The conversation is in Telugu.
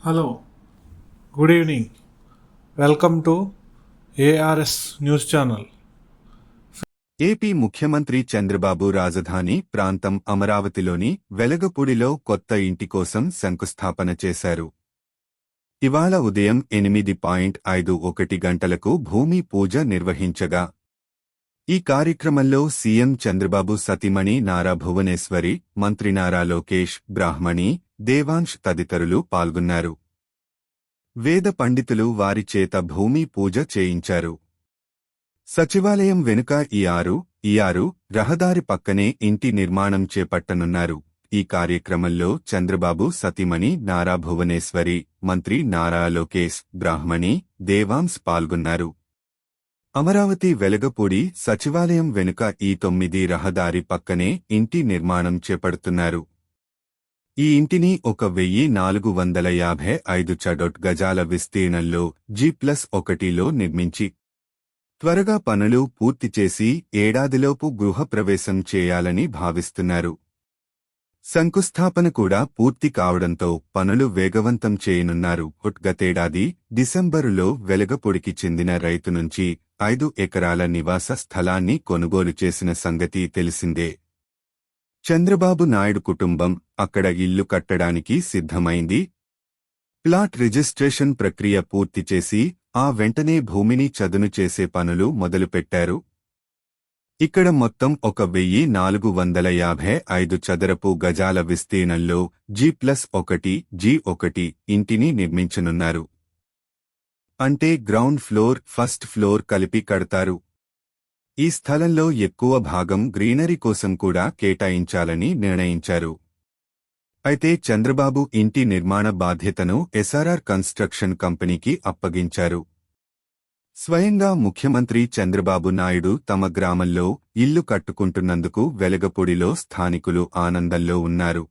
Hello good evening. Welcome to ARS news channel. AP ముఖ్యమంత్రి చంద్రబాబు రాజధాని ప్రాంతం అమరావతిలోని వెలగపూడిలో కొత్త ఇంటి కోసం శంకుస్థాపన చేశారు. ఇవాళ ఉదయం ఎనిమిది పాయింట్ ఐదు ఒకటి గంటలకు భూమి పూజ నిర్వహించగా ఈ కార్యక్రమంలో సీఎం చంద్రబాబు సతీమణి నారా భువనేశ్వరి మంత్రి నారా లోకేష్ బ్రాహ్మణి దేవాంష్ తదితరులు పాల్గొన్నారు. వేద పండితులు వారి చేత భూమి పూజ చేయించారు. సచివాలయం వెనుక ఈ ఆరు ఈ ఆరు రహదారి పక్కనే ఇంటి నిర్మాణం చేపట్టనున్నారు. ఈ కార్యక్రమంలో చంద్రబాబు సతీమణి నారా భువనేశ్వరి మంత్రి నారా లోకేష్ బ్రాహ్మణి దేవాంశ్ పాల్గొన్నారు. అమరావతి వెలగపూడి సచివాలయం వెనుక ఈ తొమ్మిది రహదారి పక్కనే ఇంటి నిర్మాణం చేపడుతున్నారు. ఈ ఇంటిని ఒక వెయ్యి నాలుగు వందల యాభై ఐదు చడొట్ గజాల విస్తీర్ణంలో జీ ప్లస్ ఒకటిలో నిర్మించి త్వరగా పనులు పూర్తి చేసి ఏడాదిలోపు గృహప్రవేశం చేయాలని భావిస్తున్నారు. శంకుస్థాపన కూడా పూర్తి కావడంతో పనులు వేగవంతం చేయనున్నారు. గతేడాది డిసెంబరులో వెలగపొడికి చెందిన రైతు నుంచి ఐదు ఎకరాల నివాస స్థలాన్ని కొనుగోలు చేసిన సంగతి తెలిసిందే. చంద్రబాబు నాయుడు కుటుంబం అక్కడ ఇల్లు కట్టడానికి సిద్ధమైంది. ప్లాట్ రిజిస్ట్రేషన్ ప్రక్రియ పూర్తి చేసి ఆ వెంటనే భూమిని చదును చేసే పనులు మొదలుపెట్టారు. ఇక్కడ మొత్తం ఒక వెయ్యి నాలుగు వందల యాభై ఐదు చదరపు గజాల విస్తీర్ణంలో జీ ప్లస్ ఒకటి జీ ఒకటి ఇంటిని నిర్మించనున్నారు. అంటే గ్రౌండ్ ఫ్లోర్ ఫస్ట్ ఫ్లోర్ కలిపి కడతారు. ఈ స్థలంలో ఎక్కువ భాగం గ్రీనరీ కోసం కూడా కేటాయించాలని నిర్ణయించారు. అయితే చంద్రబాబు ఇంటి నిర్మాణ బాధ్యతను ఎస్ఆర్ఆర్ కన్స్ట్రక్షన్ కంపెనీకి అప్పగించారు. స్వయంగా ముఖ్యమంత్రి చంద్రబాబు నాయుడు తమ గ్రామంలో ఇల్లు కట్టుకుంటున్నందుకు వెలగపూడిలో స్థానికులు ఆనందంలో ఉన్నారు.